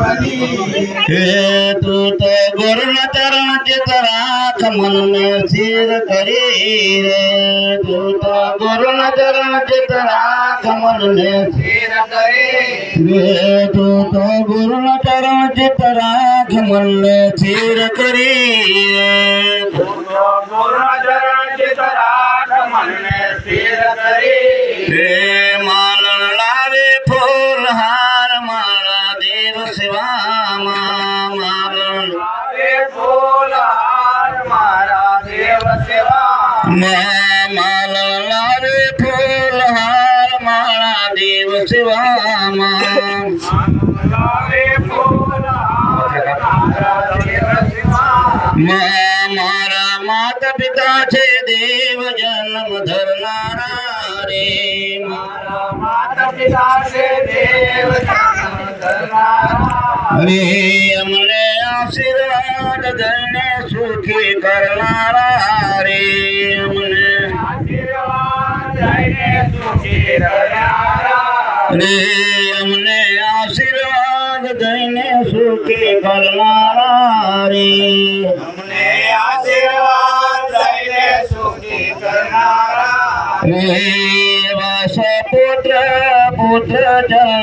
દેવની હે તું તો ગુરુના ચરણ ચિત રાખ મનને સ્થિર કરી રે તું તો ગુરુના ચરણ ચિત રાખ મનને સ્થિર કરી રે તું તો ગુરુના ચરણ ચિત રાખ મનને સ્થિર કરી રે ગુરુ ચરણ ચિત રાખ મનને સ્થિર કરી હે માલણ લાવે ફૂલ હાર મારા ફૂલ હાર મારા દેવ સેવા માલણ લાવે ફૂલ હાર મારા દેવ શિવામાં આવે ફૂલ હાર મારા દેવ સેવા મારા માતા પિતા છે દેવ જન્મ ધરનારા રે મારા માતા પિતા છે દેવ अरे हमने आशीर्वाद देने सुखी करना रे हमने। सुखी करना रे हमने आशीर्वाद देने सुखी करना रे। हमने आशीर्वाद देने सुखी करना रे वास पुत्र पुत्र चलने